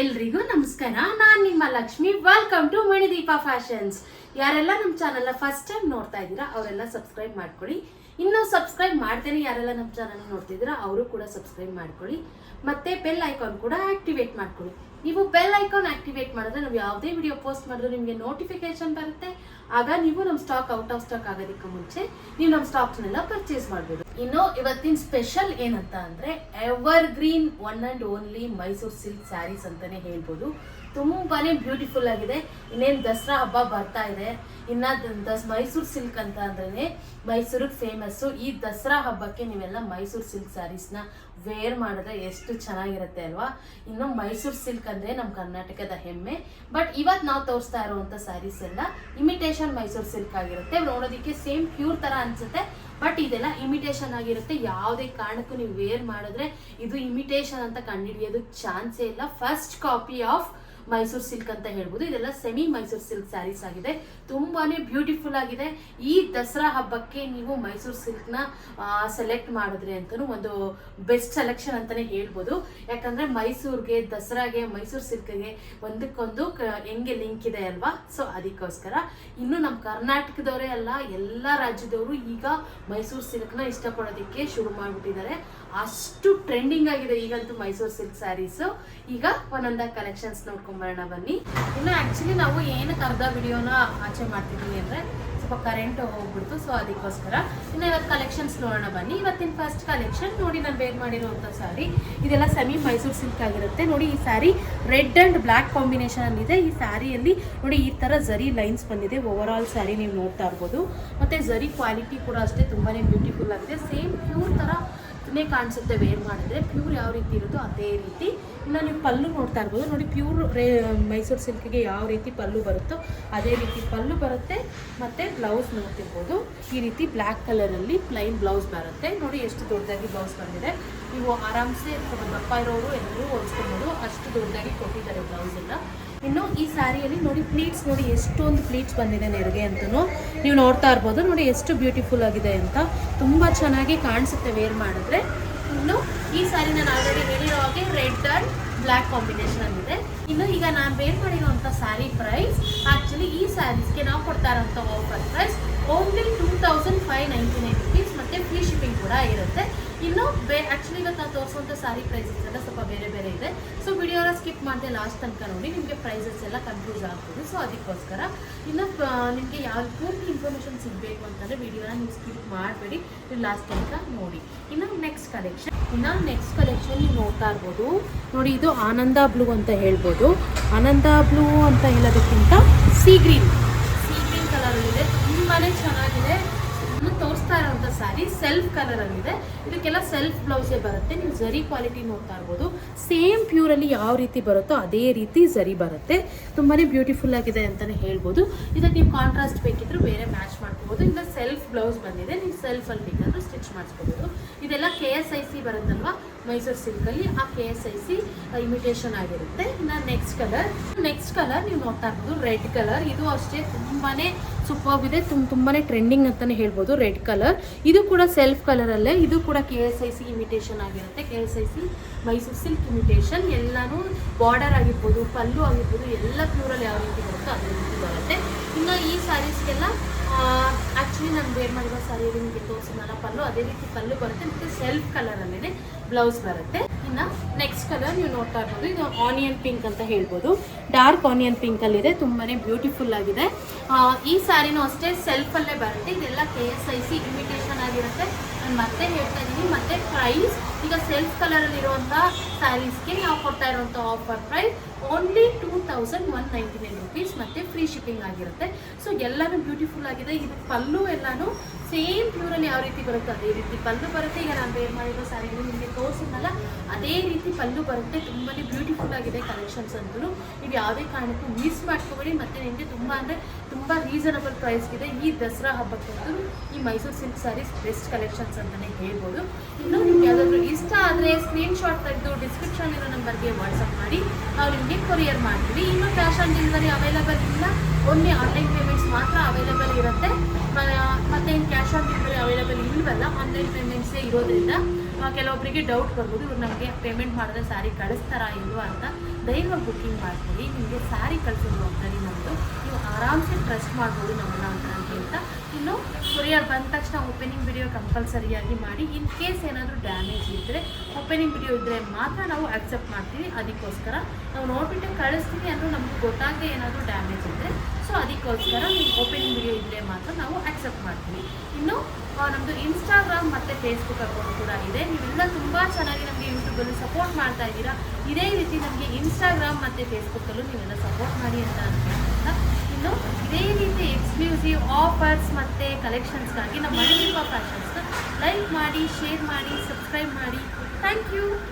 ಎಲ್ರಿಗೂ ನಮಸ್ಕಾರ. ನಾನು ನಿಮ್ಮ Lakshmi. Welcome to Manideepa fashions ಯಾರೆಲ್ಲ ನಮ್ಮ ಚಾನಲ್ನ ಫಸ್ಟ್ ಟೈಮ್ ನೋಡ್ತಾ ಇದ್ದೀರಾ, ಅವರೆಲ್ಲ ಸಬ್ಸ್ಕ್ರೈಬ್ ಮಾಡ್ಕೊಳ್ಳಿ. ಇನ್ನೂ ಸಬ್ಸ್ಕ್ರೈಬ್ ಮಾಡ್ತೇನೆ ಯಾರೆಲ್ಲ ನಮ್ಮ ಚಾನಲ್ ನೋಡ್ತಿದ್ದೀರಾ, ಅವರು ಕೂಡ ಸಬ್ಸ್ಕ್ರೈಬ್ ಮಾಡ್ಕೊಳ್ಳಿ. ಮತ್ತೆ ಬೆಲ್ ಐಕಾನ್ ಕೂಡ ಆಕ್ಟಿವೇಟ್ ಮಾಡ್ಕೊಳ್ಳಿ. ನೀವು ಬೆಲ್ ಐಕಾನ್ ಆಕ್ಟಿವೇಟ್ ಮಾಡಿದ್ರೆ ನಾವು ಯಾವುದೇ ವಿಡಿಯೋ ಪೋಸ್ಟ್ ಮಾಡಿದ್ರೆ ನಿಮಗೆ ನೋಟಿಫಿಕೇಶನ್ ಬರುತ್ತೆ. ಆಗ ನೀವು ನಮ್ಮ ಸ್ಟಾಕ್ ಔಟ್ ಆಫ್ ಸ್ಟಾಕ್ ಆಗೋದಕ್ಕೆ ಮುಂಚೆ ನೀವು ನಮ್ಮ ಸ್ಟಾಕ್ಸ್ನೆಲ್ಲ ಪರ್ಚೇಸ್ ಮಾಡ್ಬೋದು. ಇನ್ನು ಇವತ್ತಿನ ಸ್ಪೆಷಲ್ ಏನಂತ ಅಂದ್ರೆ evergreen one and only Mysore silk sarees ಅಂತಾನೆ ಹೇಳ್ಬೋದು. ತುಂಬಾನೇ ಬ್ಯೂಟಿಫುಲ್ ಆಗಿದೆ. ಇನ್ನೇನು ದಸರಾ ಹಬ್ಬ ಬರ್ತಾ ಇದೆ. ಇನ್ನ ದಸ್ ಮೈಸೂರು ಸಿಲ್ಕ್ ಅಂತ ಅಂದ್ರೆ ಮೈಸೂರಿಗೆ ಫೇಮಸ್ಸು ಈ ದಸರಾ ಹಬ್ಬಕ್ಕೆ ನೀವೆಲ್ಲ ಮೈಸೂರು ಸಿಲ್ಕ್ ಸ್ಯಾರೀಸ್ನ ವೇರ್ ಮಾಡಿದ್ರೆ ಎಷ್ಟು ಚೆನ್ನಾಗಿರುತ್ತೆ ಅಲ್ವಾ? ಇನ್ನು ಮೈಸೂರು ಸಿಲ್ಕ್ ಅಂದ್ರೆ ನಮ್ಮ ಕರ್ನಾಟಕದ ಹೆಮ್ಮೆ. ಬಟ್ ಇವತ್ತು ನಾವು ತೋರಿಸ್ತಾ ಇರುವಂತ ಸ್ಯಾರೀಸ್ ಎಲ್ಲ ಇಮಿಟೇಷನ್ ಮೈಸೂರು ಸಿಲ್ಕ್ ಆಗಿರುತ್ತೆ. ನೋಡೋದಕ್ಕೆ ಸೇಮ್ ಪ್ಯೂರ್ ತರ ಅನ್ಸುತ್ತೆ. ಬಟ್ ಇದೆಲ್ಲ ಇಮಿಟೇಷನ್ ಆಗಿರುತ್ತೆ. ಯಾವುದೇ ಕಾರಣಕ್ಕೂ ನೀವು ವೇರ್ ಮಾಡಿದ್ರೆ ಇದು ಇಮಿಟೇಷನ್ ಅಂತ ಕಂಡುಹಿಡಿಯೋದಕ್ಕೆ ಚಾನ್ಸೇ ಇಲ್ಲ. First copy of Mysore silk ಅಂತ ಹೇಳ್ಬೋದು. ಇದೆಲ್ಲ ಸೆಮಿ ಮೈಸೂರು ಸಿಲ್ಕ್ ಸ್ಯಾರೀಸ್ ಆಗಿದೆ. ತುಂಬಾನೇ ಬ್ಯೂಟಿಫುಲ್ ಆಗಿದೆ. ಈ ದಸರಾ ಹಬ್ಬಕ್ಕೆ ನೀವು ಮೈಸೂರು ಸಿಲ್ಕ್ನ ಸೆಲೆಕ್ಟ್ ಮಾಡಿದ್ರೆ ಅಂತಲೂ ಒಂದು ಬೆಸ್ಟ್ ಸೆಲೆಕ್ಷನ್ ಅಂತಾನೆ ಹೇಳ್ಬೋದು. ಯಾಕಂದ್ರೆ ಮೈಸೂರಿಗೆ, ದಸರಾಗೆ, ಮೈಸೂರು ಸಿಲ್ಕ್ಗೆ ಒಂದಕ್ಕೊಂದು ಹೆಂಗೆ ಲಿಂಕ್ ಇದೆ ಅಲ್ವಾ? ಸೊ ಅದಕ್ಕೋಸ್ಕರ ಇನ್ನು ನಮ್ಮ ಕರ್ನಾಟಕದವರೇ ಅಲ್ಲ, ಎಲ್ಲ ರಾಜ್ಯದವರು ಈಗ ಮೈಸೂರು ಸಿಲ್ಕ್ನ ಇಷ್ಟಪಡೋದಕ್ಕೆ ಶುರು ಮಾಡಿಬಿಟ್ಟಿದ್ದಾರೆ. ಅಷ್ಟು ಟ್ರೆಂಡಿಂಗ್ ಆಗಿದೆ ಈಗಂತೂ ಮೈಸೂರು ಸಿಲ್ಕ್ ಸ್ಯಾರೀಸ್ ಈಗ ಒಂದೊಂದ ಕಲೆಕ್ಷನ್ಸ್ ನೋಡ್ಕೊಂಬರೋಣ ಬನ್ನಿ. ಇನ್ನು ಆಕ್ಚುಲಿ ನಾವು ಏನಕ್ಕೆ ಅರ್ಧ ವಿಡಿಯೋನ ಆಚೆ ಮಾಡ್ತಿದ್ದೀವಿ ಅಂದರೆ ಸ್ವಲ್ಪ ಕರೆಂಟ್ ಹೋಗ್ಬಿಡ್ತು ಸೊ ಅದಕ್ಕೋಸ್ಕರ ಇನ್ನು ಇವತ್ತು ಕಲೆಕ್ಷನ್ಸ್ ನೋಡೋಣ ಬನ್ನಿ. ಇವತ್ತಿನ ಫಸ್ಟ್ ಕಲೆಕ್ಷನ್ ನೋಡಿ ನಾನು ಬೇಗ ಮಾಡಿರುವಂಥ ಸ್ಯಾರಿ ಇದೆಲ್ಲ ಸೆಮಿ ಮೈಸೂರು ಸಿಲ್ಕ್ ಆಗಿರುತ್ತೆ. ನೋಡಿ, ಈ saree red and black combination ಇದೆ. ಈ ಸ್ಯಾರಿಯಲ್ಲಿ ನೋಡಿ, ಈ ಥರ ಝರಿ ಲೈನ್ಸ್ ಬಂದಿದೆ. ಓವರ್ ಆಲ್ ಸ್ಯಾರಿ ನೀವು ನೋಡ್ತಾ ಇರ್ಬೋದು. ಮತ್ತು ಝರಿ ಕ್ವಾಲಿಟಿ ಕೂಡ ಅಷ್ಟೇ ತುಂಬಾ ಬ್ಯೂಟಿಫುಲ್ ಆಗಿದೆ. ಸೇಮ್ ಪ್ಯೂರ್ ತರ ನೇ ಕಾಣಿಸುತ್ತೆ, ವೇರ್ ಮಾಡಿದ್ರೆ ಪ್ಯೂರ್ ಯಾವ ರೀತಿ ಇರುತ್ತೋ ಅದೇ ರೀತಿ. ಇನ್ನು ನೀವು ಪಲ್ಲು ನೋಡ್ತಾ ಇರ್ಬೋದು. ನೋಡಿ ಪ್ಯೂರ್ ರೇ, ಮೈಸೂರು ಸಿಲ್ಕಿಗೆ ಯಾವ ರೀತಿ ಪಲ್ಲು ಬರುತ್ತೋ ಅದೇ ರೀತಿ ಪಲ್ಲು ಬರುತ್ತೆ. ಮತ್ತು ಬ್ಲೌಸ್ ನೋಡ್ತಿರ್ಬೋದು. ಈ ರೀತಿ ಬ್ಲ್ಯಾಕ್ ಕಲರಲ್ಲಿ ಪ್ಲೈನ್ ಬ್ಲೌಸ್ ಬರುತ್ತೆ. ನೋಡಿ, ಎಷ್ಟು ದೊಡ್ಡದಾಗಿ ಬ್ಲೌಸ್ ಬಂದಿದೆ. ನೀವು ಆರಾಮ್ಸೆ ಸ್ವಲ್ಪ ದಪ್ಪ ಇರೋರು ಎಲ್ಲರೂ ಹೊಲಿಸ್ಕೊಬೋದು. ಅಷ್ಟು ದೊಡ್ಡದಾಗಿ ಕೊಟ್ಟಿದ್ದಾರೆ ಬ್ಲೌಸನ್ನು ಇನ್ನು ಈ ಸ್ಯಾರಿಯಲ್ಲಿ ನೋಡಿ ಪ್ಲೀಟ್ಸ್ ನೋಡಿ ಎಷ್ಟೊಂದು ಪ್ಲೀಟ್ಸ್ ಬಂದಿದೆ ನೆರಿಗೆ ಅಂತಲೂ ನೀವು ನೋಡ್ತಾ ಇರ್ಬೋದು. ನೋಡಿ ಎಷ್ಟು ಬ್ಯೂಟಿಫುಲ್ ಆಗಿದೆ ಅಂತ ತುಂಬ ಚೆನ್ನಾಗಿ ಕಾಣಿಸುತ್ತೆ ವೇರ್ ಮಾಡಿದ್ರೆ. ಇನ್ನು ಈ ಸ್ಯಾರಿ ನಾನು ಆಲ್ರೆಡಿ ಹೇಳಿರೋ ಹಾಗೆ ರೆಡ್ ಆ್ಯಂಡ್ ಬ್ಲ್ಯಾಕ್ ಕಾಂಬಿನೇಷನ್ ಆಗಿದೆ. ಇನ್ನು ಈಗ ನಾನು ವೇರ್ ಮಾಡಿರೋಂಥ ಸ್ಯಾರಿ ಪ್ರೈಸ್ ಆ್ಯಕ್ಚುಲಿ ಈ ಸ್ಯಾರೀಸ್ಗೆ ನಾವು ಕೊಡ್ತಾ ಇರೋಂಥ offer price only two thousand five ninety nine rupees ಮತ್ತು ಫ್ರೀ ಶಿಪ್ಪಿಂಗ್ ಕೂಡ ಇರುತ್ತೆ. ಬೇ ಆ್ಯಕ್ಚುಲಿ ಇವತ್ತು ನಾವು ತೋರಿಸುವಂಥ ಸಾರಿ ಪ್ರೈಸಸ್ ಎಲ್ಲ ಸ್ವಲ್ಪ ಬೇರೆ ಬೇರೆ ಇದೆ. ಸೊ ವಿಡಿಯೋನ ಸ್ಕಿಪ್ ಮಾಡಿದೆ ಲಾಸ್ಟ್ ತನಕ ನೋಡಿ ನಿಮಗೆ ಪ್ರೈಸಸ್ ಎಲ್ಲ ಕನ್ಫ್ಯೂಸ್ ಆಗ್ಬೋದು. ಸೊ ಅದಕ್ಕೋಸ್ಕರ ಇನ್ನು ನಿಮಗೆ ಯಾವ ಪೂರ್ತಿ ಇನ್ಫಾರ್ಮೇಷನ್ ಸಿಗಬೇಕು ಅಂತಂದರೆ ವಿಡಿಯೋನ ನೀವು ಸ್ಕಿಪ್ ಮಾಡಬೇಡಿ. ನೀವು ಲಾಸ್ಟ್ ತನಕ ನೋಡಿ. ಇನ್ನು ನೆಕ್ಸ್ಟ್ ಕಲೆಕ್ಷನ್ ಇನ್ನು ನೆಕ್ಸ್ಟ್ ಕಲೆಕ್ಷನ್ ನೀವು ನೋಡ್ತಾ ಇರ್ಬೋದು. ನೋಡಿ, ಇದು ಆನಂದ ಬ್ಲೂ ಅಂತ ಹೇಳ್ಬೋದು. ಆನಂದ ಬ್ಲೂ ಅಂತ ಹೇಳೋದಕ್ಕಿಂತ ಸಿ ಗ್ರೀನ್ ಸಿ ಗ್ರೀನ್ ಕಲರಲ್ಲಿದೆ ತುಂಬಾ ಚೆನ್ನಾಗಿದೆ. ನಾನು ತೋರಿಸ್ತಾ ಇರೋಂಥ ಸ್ಯಾರಿ ಸೆಲ್ಫ್ ಕಲರಲ್ಲಿದೆ ಇದಕ್ಕೆಲ್ಲ ಸೆಲ್ಫ್ ಬ್ಲೌಸೇ ಬರುತ್ತೆ. ನೀವು ಜರಿ ಕ್ವಾಲಿಟಿ ನೋಡ್ತಾ ಇರ್ಬೋದು. ಸೇಮ್ ಪ್ಯೂರಲ್ಲಿ ಯಾವ ರೀತಿ ಬರುತ್ತೋ ಅದೇ ರೀತಿ ಜರಿ ಬರುತ್ತೆ. ತುಂಬಾ ಬ್ಯೂಟಿಫುಲ್ ಆಗಿದೆ ಅಂತಲೇ ಹೇಳ್ಬೋದು. ಇದಕ್ಕೆ ನೀವು ಕಾಂಟ್ರಾಸ್ಟ್ ಬೇಕಿದ್ರು ಬೇರೆ ಮ್ಯಾಚ್ ಮಾಡ್ಕೋಬೋದು. ಇಲ್ಲ ಸೆಲ್ಫ್ ಬ್ಲೌಸ್ ಬಂದಿದೆ. ನೀವು ಸೆಲ್ಫಲ್ಲಿ ಬೇಕಾದ್ರೂ ಸ್ಟಿಚ್ ಮಾಡಿಸ್ಕೋಬೋದು. ಇದೆಲ್ಲ ಕೆ ಎಸ್ ಐ ಸಿ ಬರುತ್ತಲ್ವ? ಮೈಸೂರು ಸಿಲ್ಕಲ್ಲಿ ಆ K S I C imitation ಆಗಿರುತ್ತೆ. ಇನ್ನು ನೆಕ್ಸ್ಟ್ ಕಲರ್ ನೆಕ್ಸ್ಟ್ ಕಲರ್ ನೀವು ನೋಡ್ತಾ ಇರ್ಬೋದು ರೆಡ್ ಕಲರ್ ಇದು ಅಷ್ಟೇ ತುಂಬಾ ಸೂಪರ್ ಇದೆ ತುಂಬ ತುಂಬಾನೇ ಟ್ರೆಂಡಿಂಗ್ ಅಂತಾನೆ ಹೇಳ್ಬೋದು ರೆಡ್ ಕಲರ್ ಇದು ಕೂಡ ಸೆಲ್ಫ್ ಕಲರಲ್ಲೇ ಇದು ಕೂಡ K S I C imitation ಆಗಿರುತ್ತೆ. K S I C Mysore silk imitation ಎಲ್ಲಾನು ಬಾರ್ಡರ್ ಆಗಿರ್ಬೋದು, ಪಲ್ಲು ಆಗಿರ್ಬೋದು, ಎಲ್ಲ ಪ್ಯೂರಲ್ಲಿ ಯಾವ ರೀತಿ ಬರುತ್ತೋ ಅದೇ ರೀತಿ ಬರುತ್ತೆ. ಇನ್ನು ಈ ಸ್ಯಾರೀಸ್ಗೆಲ್ಲ ಆ್ಯಕ್ಚುಲಿ ನಾನು ವೇರ್ ಮಾಡಿರೋ ಸ್ಯಾರಿಯಲ್ಲಿ ನಿಮಗೆ ತೋರಿಸಿದ್ನಲ್ಲ, ಪಲ್ಲು, ಅದೇ ರೀತಿ ಪಲ್ಲು ಬರುತ್ತೆ, ಮತ್ತು ಸೆಲ್ಫ್ ಕಲರಲ್ಲೇ ಬ್ಲೌಸ್ ಬರುತ್ತೆ. ಇನ್ನು ನೆಕ್ಸ್ಟ್ ಕಲರ್ ನೀವು ನೋಡ್ತಾ ಇರ್ಬೋದು. ಇದು ಆನಿಯನ್ ಪಿಂಕ್ ಅಂತ ಹೇಳ್ಬೋದು. ಡಾರ್ಕ್ ಆನಿಯನ್ ಪಿಂಕಲ್ಲಿದೆ ತುಂಬಾ ಬ್ಯೂಟಿಫುಲ್ ಆಗಿದೆ. ಈ ಸ್ಯಾರಿನೂ ಅಷ್ಟೇ ಸೆಲ್ಫಲ್ಲೇ ಬರುತ್ತೆ. ಇದೆಲ್ಲ K S I C imitation ಆಗಿರುತ್ತೆ. ನಾನು ಮತ್ತೆ ಹೇಳ್ತಾ ಇದ್ದೀನಿ ಮತ್ತೆ ಪ್ರೈಸ್ ಈಗ ಸೆಲ್ಫ್ ಕಲರಲ್ಲಿರುವಂಥ ಸ್ಯಾರೀಸ್ಗೆ ನಾವು ಕೊಡ್ತಾ ಇರುವಂಥ offer price only two thousand one ninety nine rupees ಮತ್ತು ಫ್ರೀ ಶಿಪ್ಪಿಂಗ್ ಆಗಿರುತ್ತೆ. ಸೊ ಎಲ್ಲನೂ ಬ್ಯೂಟಿಫುಲ್ ಆಗಿದೆ. ಇದು ಪಲ್ಲು ಎಲ್ಲನೂ ಸೇಮ್ ಪ್ಯೂರಲ್ಲಿ ಯಾವ ರೀತಿ ಬರುತ್ತೋ, ಅದೇ ರೀತಿ ಪಲ್ಲು ಬರುತ್ತೆ. ಈಗ ನಾನು ವೇರ್ ಮಾಡಿರೋ ಸ್ಯಾರಿಗಳು ನಿಮಗೆ ತೋರಿಸಿದ್ನಲ್ಲ, ಅದೇ ರೀತಿ ಪಲ್ಲು ಬರುತ್ತೆ. ತುಂಬಾ ಬ್ಯೂಟಿಫುಲ್ ಆಗಿದೆ ಕಲೆಕ್ಷನ್ಸ್ ಅಂತೂ. ನೀವು ಯಾವುದೇ ಕಾರಣಕ್ಕೂ ಮಿಸ್ ಮಾಡ್ಕೋಬೇಡಿ. ಮತ್ತು ನಿಮಗೆ ತುಂಬ ಅಂದರೆ ತುಂಬ ರೀಸನಬಲ್ ಪ್ರೈಸ್ಗಿದೆ ಈ ದಸರಾ ಹಬ್ಬಕ್ಕಂತೂ ಈ Mysore silk sarees best collections ಅಂತಲೇ ಹೇಳ್ಬೋದು. ಇನ್ನು ನಿಮ್ಗೆ ಯಾವುದಾದ್ರೂ ಇಷ್ಟ ಆದರೆ ಸ್ಕ್ರೀನ್ಶಾಟ್ ತೆಗೆದು ಡಿಸ್ಕ್ರಿಪ್ಷನ್ ಇರೋ ನಂಬರ್ಗೆ ವಾಟ್ಸಪ್ ಮಾಡಿ. ನಾವು ನಿಮಗೆ ಕೊರಿಯರ್ ಮಾಡ್ತೀವಿ. ಇನ್ನು ಕ್ಯಾಶ್ ಆನ್ ಡೆಲಿವರಿ ಅವೈಲಬಲ್ ಇಲ್ಲ. ಒಮ್ಮೆ ಆನ್ಲೈನ್ ಪೇಮೆಂಟ್ಸ್ ಮಾತ್ರ ಅವೈಲಬಲ್ ಇರುತ್ತೆ ಮ- ಮತ್ತೆ ಇನ್ನು ಕ್ಯಾಶ್ ಆನ್ ಡೆಲಿವರಿ ಅವೈಲಬಲ್ ಇಲ್ವಲ್ಲ ಆನ್ಲೈನ್ ಪೇಮೆಂಟ್ಸೇ ಇರೋದ್ರಿಂದ ಕೆಲವೊಬ್ಬರಿಗೆ ಡೌಟ್ ಬರ್ಬೋದು, ಇವ್ರು ನಮಗೆ ಪೇಮೆಂಟ್ ಮಾಡಿದ್ರೆ ಸ್ಯಾರಿ ಕಳಿಸ್ತಾರಾ ಇಲ್ವಾ ಅಂತ. ದೈವ ಬುಕ್ಕಿಂಗ್ ಮಾಡ್ಕೊಳ್ಳಿ, ನಿಮಗೆ ಸ್ಯಾರಿ ಕಳಿಸೋ ಜವಾಬ್ದಾರಿ ನಮ್ಮದು ನೀವು ಆರಾಮ್ಸೆ ಟ್ರಸ್ಟ್ ಮಾಡ್ಬೋದು ನಮ್ಮನ್ನ ಅಂತ ಇನ್ನು, ಕೊರಿಯರ್ ಬಂದ ತಕ್ಷಣ ಓಪನಿಂಗ್ ವಿಡಿಯೋ ಕಂಪಲ್ಸರಿಯಾಗಿ ಮಾಡಿ ಇನ್ ಕೇಸ್ ಏನಾದರೂ ಓಪನಿಂಗ್ ವಿಡಿಯೋ ಇದ್ದರೆ ಮಾತ್ರ ನಾವು ಆಕ್ಸೆಪ್ಟ್ ಮಾಡ್ತೀವಿ. ಅದಕ್ಕೋಸ್ಕರ ನಾವು ನೋಡ್ಬಿಟ್ಟು ಕಳಿಸ್ತೀವಿ ಅಂದರೆ ನಮ್ಗೆ ಗೊತ್ತಾಗದೆ ಏನಾದರೂ ಡ್ಯಾಮೇಜ್ ಇದ್ದರೆ ಸೊ ಅದಕ್ಕೋಸ್ಕರ ನೀವು ಓಪನಿಂಗ್ ವಿಡಿಯೋ ಇದ್ದರೆ ಮಾತ್ರ ನಾವು ಆಕ್ಸೆಪ್ಟ್ ಮಾಡ್ತೀವಿ. ಇನ್ನು ನಮ್ಮದು ಇನ್ಸ್ಟಾಗ್ರಾಮ್ ಮತ್ತು ಫೇಸ್ಬುಕ್ ಅಕೌಂಟ್ ಕೂಡ ಇದೆ. ನೀವೆಲ್ಲ ತುಂಬ ಚೆನ್ನಾಗಿ ನಮಗೆ ಯೂಟ್ಯೂಬಲ್ಲಿ ಸಪೋರ್ಟ್ ಮಾಡ್ತಾ ಇದ್ದೀರಾ. ಇದೇ ರೀತಿ ನಮಗೆ ಇನ್ಸ್ಟಾಗ್ರಾಮ್ ಮತ್ತು ಫೇಸ್ಬುಕ್ಕಲ್ಲೂ ನೀವೆಲ್ಲ ಸಪೋರ್ಟ್ ಮಾಡಿ ಅಂತ ನಾನು ಇನ್ನು, ಇದೇ ರೀತಿ ಎಕ್ಸ್ಕ್ಲೂಸಿವ್ ಆಫರ್ಸ್ ಮತ್ತು ಕಲೆಕ್ಷನ್ಸ್ಗಾಗಿ ನಮ್ಮ ಮಣಿದೀಪ ಫ್ಯಾಷನ್ಸ್ನ ಲೈಕ್ ಮಾಡಿ ಶೇರ್ ಮಾಡಿ ಸಬ್ಸ್ಕ್ರೈಬ್ ಮಾಡಿ. Thank you.